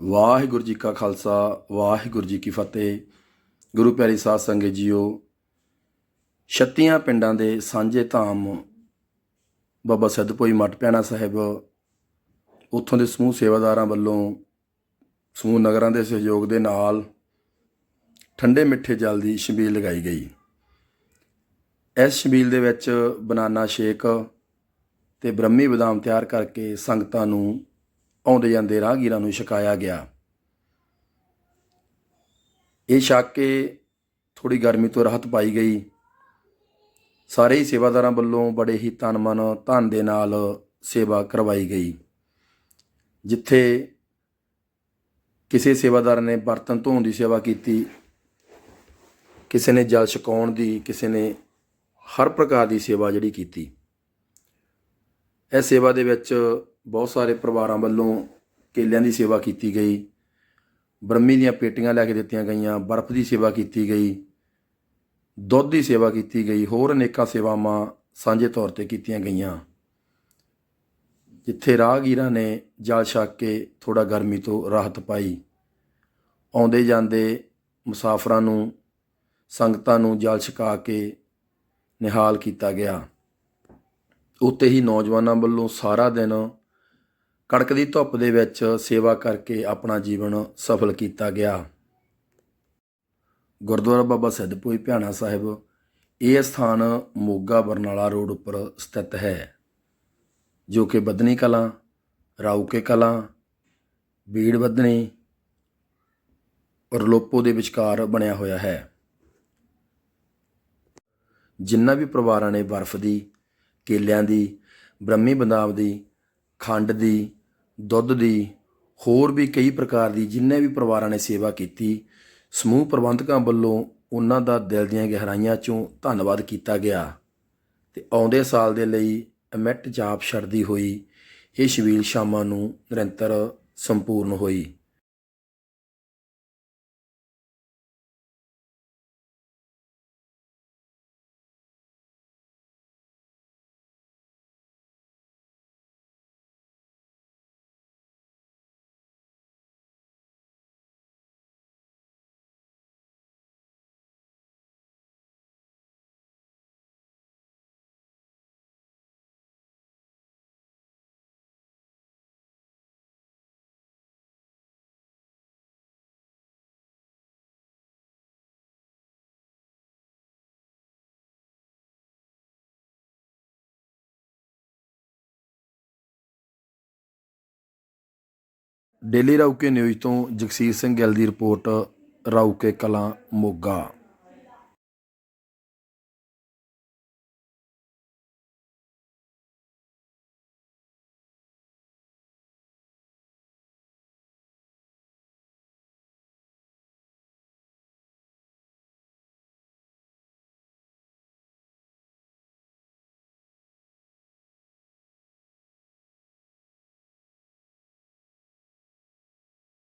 ਵਾਹਿਗੁਰੂ ਜੀ ਕਾ ਖਾਲਸਾ, ਵਾਹਿਗੁਰੂ ਜੀ ਕੀ ਫਤਿਹ। ਗੁਰੂ ਪਿਆਰੀ ਸਾਧ ਸੰਗਤ ਜੀਓ, ਛੱਤੀਆਂ ਪਿੰਡਾਂ ਦੇ ਸਾਂਝੇ ਧਾਮ ਬਾਬਾ ਸਿੱਧਪੁਰੀ ਮੱਟ ਪਿਆਣਾ ਸਾਹਿਬ ਉੱਥੋਂ ਦੇ ਸਮੂਹ ਸੇਵਾਦਾਰਾਂ ਵੱਲੋਂ ਸਮੂਹ ਨਗਰਾਂ ਦੇ ਸਹਿਯੋਗ ਦੇ ਨਾਲ ਠੰਡੇ ਮਿੱਠੇ ਜਲ ਦੀ ਛਬੀਲ ਲਗਾਈ ਗਈ। ਇਸ ਛਬੀਲ ਦੇ ਵਿੱਚ ਬਨਾਨਾ ਸ਼ੇਕ ਤੇ ਬ੍ਰਹਮੀ ਬਦਾਮ ਤਿਆਰ ਕਰਕੇ ਸੰਗਤਾਂ ਨੂੰ ਆਉਂਦੇ ਜਾਂਦੇ ਰਾਹਗੀਰਾਂ ਨੂੰ ਛਕਾਇਆ ਗਿਆ। ਇਹ ਛਕ ਕੇ ਥੋੜੀ ਗਰਮੀ ਤੋਂ ਰਾਹਤ ਪਾਈ ਗਈ। ਸਾਰੇ ਹੀ ਸੇਵਾਦਾਰਾਂ ਵੱਲੋਂ ਬੜੇ ਹੀ ਤਨ ਮਨ, ਧਨ ਦੇ ਨਾਲ ਸੇਵਾ ਕਰਵਾਈ ਗਈ। ਜਿੱਥੇ ਕਿਸੇ ਸੇਵਾਦਾਰ ਨੇ ਬਰਤਨ ਧੋਣ ਦੀ ਸੇਵਾ ਕੀਤੀ, ਕਿਸੇ ਨੇ ਜਲ ਛਕਾਉਣ ਦੀ, ਕਿਸੇ ਨੇ ਹਰ ਪ੍ਰਕਾਰ ਦੀ ਸੇਵਾ ਜਿਹੜੀ ਕੀਤੀ। ਇਹ ਸੇਵਾ ਦੇ ਵਿੱਚ ਬਹੁਤ ਸਾਰੇ ਪਰਿਵਾਰਾਂ ਵੱਲੋਂ ਕੇਲਿਆਂ ਦੀ ਸੇਵਾ ਕੀਤੀ ਗਈ। ਬਰਮੀ ਦੀਆਂ ਪੇਟੀਆਂ ਲੈ ਕੇ ਦਿੱਤੀਆਂ ਗਈਆਂ, ਬਰਫ਼ ਦੀ ਸੇਵਾ ਕੀਤੀ ਗਈ, ਦੁੱਧ ਦੀ ਸੇਵਾ ਕੀਤੀ ਗਈ, ਹੋਰ ਅਨੇਕਾਂ ਸੇਵਾਵਾਂ ਸਾਂਝੇ ਤੌਰ ਤੇ ਕੀਤੀਆਂ ਗਈਆਂ। ਜਿੱਥੇ ਰਾਹਗੀਰਾਂ ਨੇ ਜਲ ਛਕ ਕੇ ਥੋੜਾ ਗਰਮੀ ਤੋਂ ਰਾਹਤ ਪਾਈ। ਆਉਂਦੇ ਜਾਂਦੇ ਮੁਸਾਫਰਾਂ ਨੂੰ, ਸੰਗਤਾਂ ਨੂੰ ਜਲ ਛਕਾ ਕੇ ਨਿਹਾਲ ਕੀਤਾ ਗਿਆ। ਉੱਤੇ ਹੀ ਨੌਜਵਾਨਾਂ ਵੱਲੋਂ ਸਾਰਾ ਦਿਨ ਕੜਕਦੀ ਧੁੱਪ ਦੇ ਵਿੱਚ ਸੇਵਾ ਕਰਕੇ ਆਪਣਾ ਜੀਵਨ ਸਫਲ ਕੀਤਾ ਗਿਆ। ਗੁਰਦੁਆਰਾ ਬਾਬਾ ਸਿੱਧਪੁਰੀ ਭਿਆਣਾ ਸਾਹਿਬ, ਇਹ ਸਥਾਨ ਮੋਗਾ ਬਰਨਾਲਾ ਰੋਡ ਉੱਪਰ ਸਥਿਤ ਹੈ, ਜੋ ਕਿ ਬਦਨੀ ਕਲਾਂ, ਰਾਊਕੇ ਕਲਾਂ, ਬੀੜ ਬਦਨੀ ਔਰ ਲੋਪੋ ਦੇ ਵਿਚਕਾਰ ਬਣਿਆ ਹੋਇਆ ਹੈ। ਜਿੰਨਾ ਵੀ ਪਰਿਵਾਰਾਂ ਨੇ ਬਰਫ਼ ਦੀ, ਕੇਲਿਆਂ ਦੀ, ਬ੍ਰਹਮੀ ਬੰਦਾਵ ਦੀ, ਖੰਡ ਦੀ ਦੁੱਧ ਦੀ, ਹੋਰ ਵੀ ਕਈ ਪ੍ਰਕਾਰ ਦੀ ਜਿੰਨੇ ਵੀ ਪਰਿਵਾਰਾਂ ਨੇ ਸੇਵਾ ਕੀਤੀ, ਸਮੂਹ ਪ੍ਰਬੰਧਕਾਂ ਵੱਲੋਂ ਉਹਨਾਂ ਦਾ ਦਿਲ ਦੀਆਂ ਗਹਿਰਾਈਆਂ ਚੋਂ ਧੰਨਵਾਦ ਕੀਤਾ ਗਿਆ ਤੇ ਆਉਂਦੇ ਸਾਲ ਦੇ ਲਈ ਅਮਿਟ ਜਾਪ ਛੱਡਦੀ ਹੋਈ ਇਹ ਸ਼ਬੀਲ ਸ਼ਾਮਾਂ ਨੂੰ ਨਿਰੰਤਰ ਸੰਪੂਰਨ ਹੋਈ। ਡੇਲੀ ਰਾਊਕੇ ਨਿਊਜ਼ ਤੋਂ ਜਗਸੀਰ ਸਿੰਘ ਗਿੱਲ ਦੀ ਰਿਪੋਰਟ ਰਾਊਕੇ ਕਲਾਂ ਮੋਗਾ।